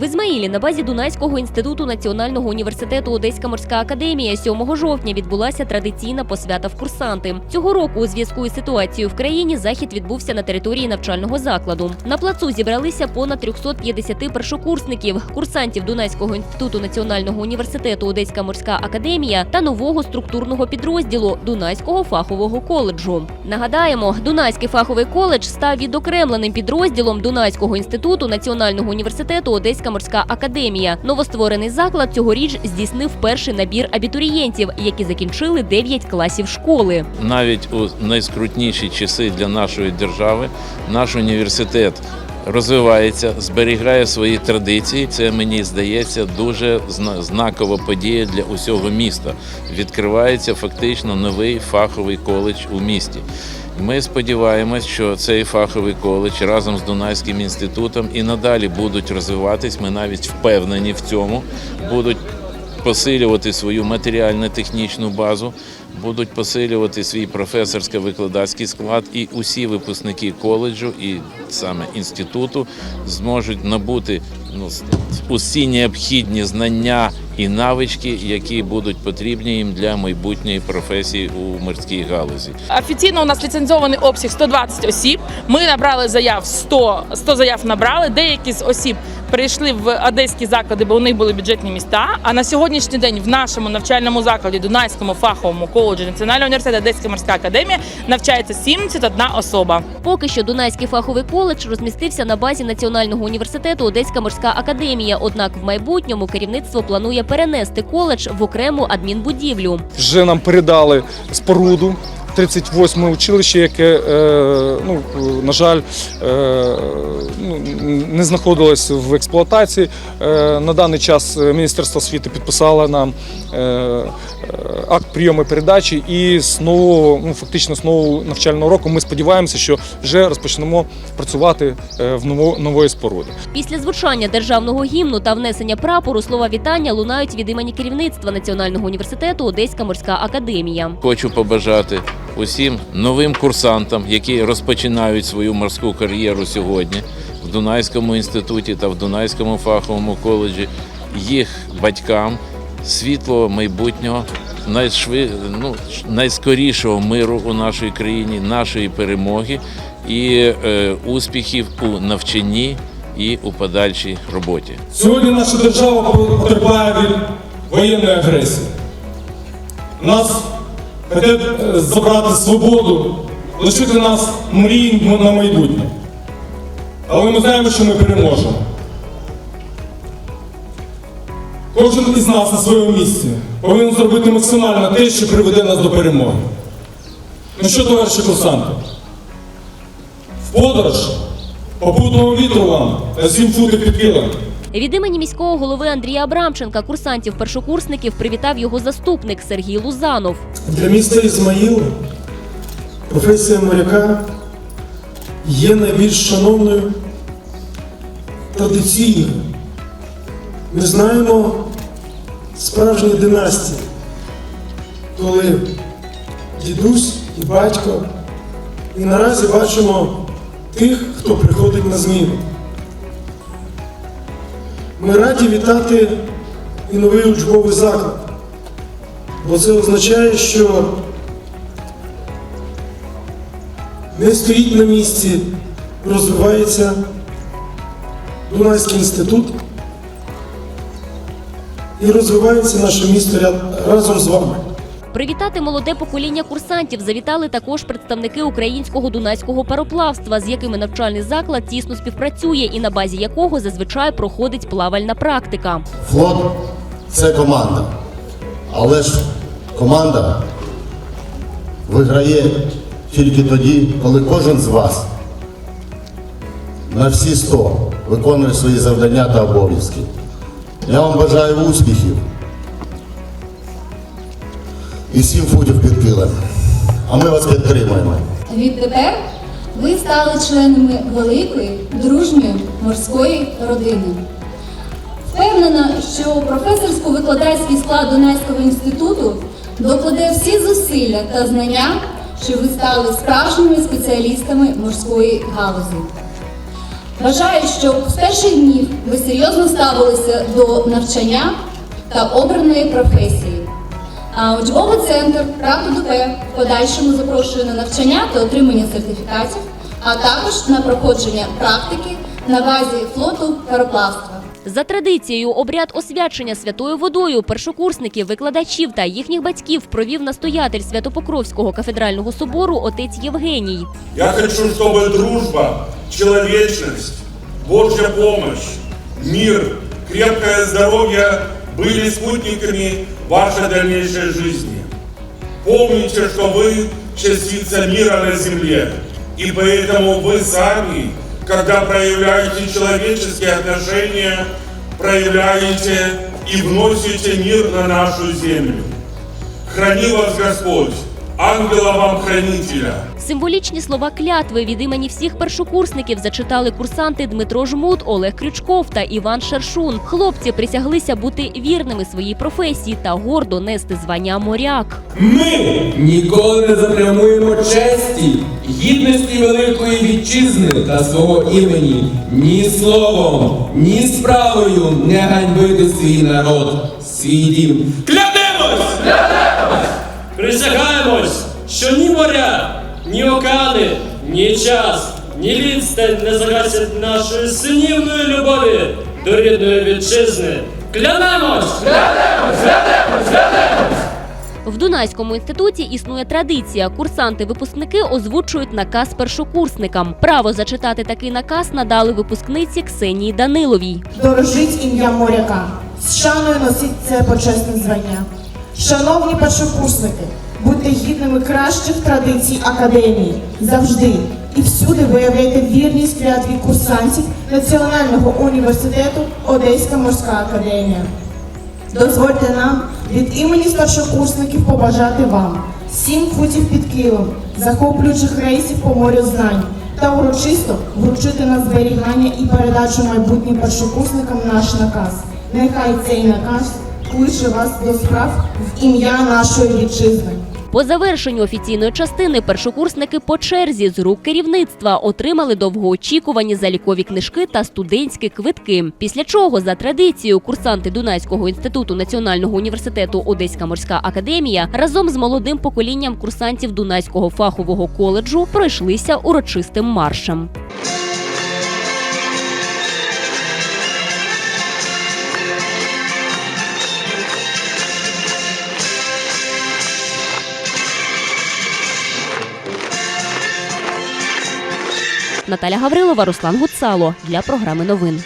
В Ізмаїлі на базі Дунайського інституту Національного університету Одеська морська академія 7 жовтня відбулася традиційна посвята в курсанти. Цього року у зв'язку із ситуацією в країні захід відбувся на території навчального закладу. На плацу зібралися понад 350 першокурсників, курсантів Дунайського інституту Національного університету Одеська морська академія та нового структурного підрозділу Дунайського фахового коледжу. Нагадаємо, Дунайський фаховий коледж став відокремленим підрозділом Дунайського інституту Національного університету Одеська морська академія. Новостворений заклад цьогоріч здійснив перший набір абітурієнтів, які закінчили 9 класів школи. навіть у найскрутніші часи для нашої держави наш університет розвивається, зберігає свої традиції. Це мені здається дуже знакова подія для усього міста. Відкривається фактично новий фаховий коледж у місті. Ми сподіваємось, що цей фаховий коледж разом з Дунайським інститутом і надалі будуть розвиватись. Ми навіть впевнені в цьому, будуть посилювати свою матеріально-технічну базу, будуть посилювати свій професорсько-викладацький склад, і усі випускники коледжу і саме інституту зможуть набути ну, усі необхідні знання і навички, які будуть потрібні їм для майбутньої професії у морській галузі. Офіційно у нас ліцензований обсяг 120 осіб. Ми набрали заяв 100, 100 заяв набрали. Деякі з осіб прийшли в одеські заклади, бо у них були бюджетні міста. А на сьогоднішній день в нашому навчальному закладі Дунайському фаховому коледжі Національного університету Одеська морська академія навчається 71 особа. Поки що Дунайський фаховий коледж розмістився на базі Національного університету Одеська морська академія. Однак в майбутньому керівництво планує перенести коледж в окрему адмінбудівлю. Вже нам передали споруду. 38 училище, яке, е, ну, на жаль, е, ну, не знаходилось в експлуатації. Е, На даний час Міністерство освіти підписало нам акт прийому передачі, і з нового, ну, фактично з нового навчального року ми сподіваємося, що вже розпочнемо працювати в ново- нової споруди. Після звучання державного гімну та внесення прапору слова вітання лунають від імені керівництва Національного університету Одеська морська академія. Хочу побажати усім новим курсантам, які розпочинають свою морську кар'єру сьогодні в Дунайському інституті та в Дунайському фаховому коледжі, їх батькам світлого майбутнього, найшви... ну, найскорішого миру у нашій країні, нашої перемоги і е, успіхів у навчанні і у подальшій роботі. Сьогодні наша держава потерпає від воєнної агресії. Нас хочуть е, забрати свободу, лишити нас мрій на майбутнє. Але ми знаємо, що ми переможемо. Кожен із нас на своєму місці повинен зробити максимально те, що приведе нас до перемоги. Ну що, товариші курсанти? В подорож, попутного вітру вам сім футів під килим. Від імені міського голови Андрія Абрамченка курсантів-першокурсників привітав його заступник Сергій Лузанов. Для міста Ізмаїл професія моряка є найбільш шановною традиційною. Ми знаємо справжні династії, коли дідусь і батько, і наразі бачимо тих, хто приходить на зміну. Ми раді вітати і новий учбовий заклад, бо це означає, що не стоїть на місці, розвивається Дунайський інститут і розвивається наше місто разом з вами. Привітати молоде покоління курсантів завітали також представники українського дунайського пароплавства, з якими навчальний заклад тісно співпрацює і на базі якого зазвичай проходить плавальна практика. Флот це команда. Але ж команда виграє тільки тоді, коли кожен з вас на всі 100 виконує свої завдання та обов'язки. Я вам бажаю успіхів і сім футів під килим. А ми вас підтримуємо. Відтепер ви стали членами великої дружньої морської родини. Впевнена, що професорсько-викладацький склад Дунайського інституту докладе всі зусилля та знання, щоб ви стали справжніми спеціалістами морської галузі. Бажаю, щоб з перших днів ви серйозно ставилися до навчання та обраної професії. А учбовий центр «Правда ДП» в подальшому запрошує на навчання та отримання сертифікатів, а також на проходження практики на базі флоту пароплавства. За традицією, обряд освячення святою водою першокурсників, викладачів та їхніх батьків провів настоятель Святопокровського кафедрального собору отець Євгеній. Я хочу, чтобы дружба, человечность, Божья помощь, мир, крепкое здоровье были спутниками вашей дальнейшей жизни. Помните, что вы частица мира на земле, и поэтому вы сами, когда проявляете человеческие отношения, проявляете и вносите мир на нашу землю. Храни вас Господь, ангела вам хранителя. Символічні слова клятви від імені всіх першокурсників зачитали курсанти Дмитро Жмут, Олег Крючков та Іван Шершун. Хлопці присяглися бути вірними своїй професії та гордо нести звання моряк. Ми ніколи не запрямуємо честі, гідності великої вітчизни та свого імені ні словом, ні справою не ганьбити свій народ, свій дім. Клянемось! Присягаємось, що ні моря, ні океани, ні час, ні відстань не загасять нашої синівної любові до рідної вітчизни. Клянемось! В Дунайському інституті існує традиція. Курсанти-випускники озвучують наказ першокурсникам. Право зачитати такий наказ надали випускниці Ксенії Даниловій. Дорожить ім'я моряка. З шаною носіть це почесне звання. Шановні першокурсники, будьте гідними кращих традицій академії завжди і всюди виявляйте вірність клятві курсантів Національного університету Одеська морська академія. Дозвольте нам від імені старшокурсників побажати вам сім футів під килом, захоплюючих рейсів по морю знань та урочисто вручити на зберігання і передачу майбутнім першокурсникам наш наказ. Нехай цей наказ кличе вас до справ в ім'я нашої вітчизни. По завершенню офіційної частини першокурсники по черзі з рук керівництва отримали довгоочікувані залікові книжки та студентські квитки. Після чого, за традицією, курсанти Дунайського інституту Національного університету Одеська морська академія разом з молодим поколінням курсантів Дунайського фахового коледжу пройшлися урочистим маршем. Наталя Гаврилова, Руслан Гуцало для програми новин.